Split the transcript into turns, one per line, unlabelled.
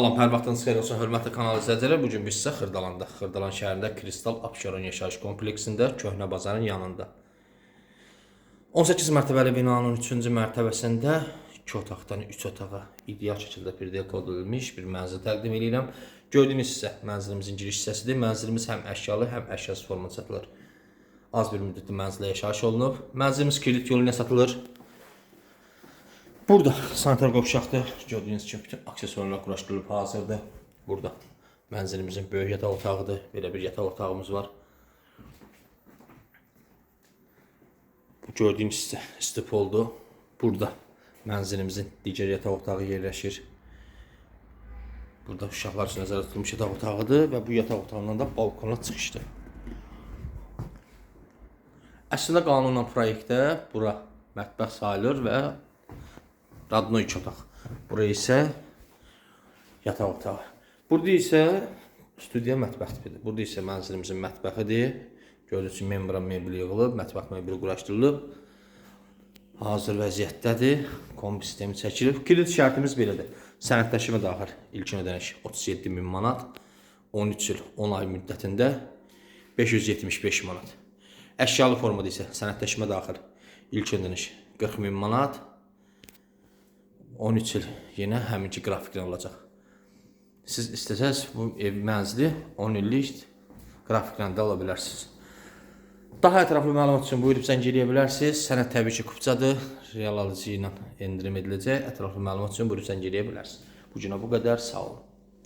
Salam, hər vaxtınız xeyir olsun, hörmətli kanal izləyicilər. Bu gün biz sizə Xırdalanda, Xırdalan şəhərində Kristal Abşeron yaşayış kompleksində Köhnə bazarın yanında 18 mərtəbəli binanın 3-cü mərtəbəsində 2 otaqdan 3 otağa ideal şəkildə bir kod edilmiş bir mənzil təqdim edirəm. Gördüyünüz hissə mənzilimizin giriş hissəsidir. Mənzilimiz həm əşyalı, həm əşyasız formada satılır. Az bir müddətli mənzilə yaşayış olunub. Mənzilimiz kilit yolu ilə satılır. Burada sanitar qovşaqdır. Gördüyünüz kimi bütün aksesuarlar quraşdırılıb hazırdır. Burada mənzilimizin böyük yataq otağıdır. Belə bir yataq otağımız var. Bu gördüyünüz hissə istipoldur. Burada mənzilimizin digər yataq otağı yerləşir. Burada uşaqlar üçün nəzərdə tutulmuş yataq otağıdır və bu yataq otağından da balkona çıxışdır. Əslində qanunla proyektdə bura mətbəx sayılır və Radno 2 otaq. Bura isə yataq otağı. Burada isə studiya mətbəx tipidir. Burada isə mənzilimizin mətbəxidir. Gördüyünüz kimi membran mebeli yığılıb, mətbəx mebeli quraşdırılıb. Hazır vəziyyətdədir. Kombi sistemi çəkilib. Kilit şərtimiz belədir. Sənədləşmə daxil ilkin ödəniş 37 min manat, 13 il 10 ay müddətində 575 manat. Əşyalı formada isə sənədləşmə daxil ilk ödəniş 40 min manat, 13 il yenə həminki qrafiklə olacaq. Siz istəsəz bu ev mənzili 10 illik qrafiklə də ala bilərsiniz. Daha ətraflı məlumat üçün buyurub zəng eləyə bilərsiniz. Sənəd təbii ki, kupçadır. Real alıcı ilə endirim ediləcək. Ətraflı məlumat üçün buyurub zəng eləyə bilərsiniz. Bu günə bu qədər. Sağ olun.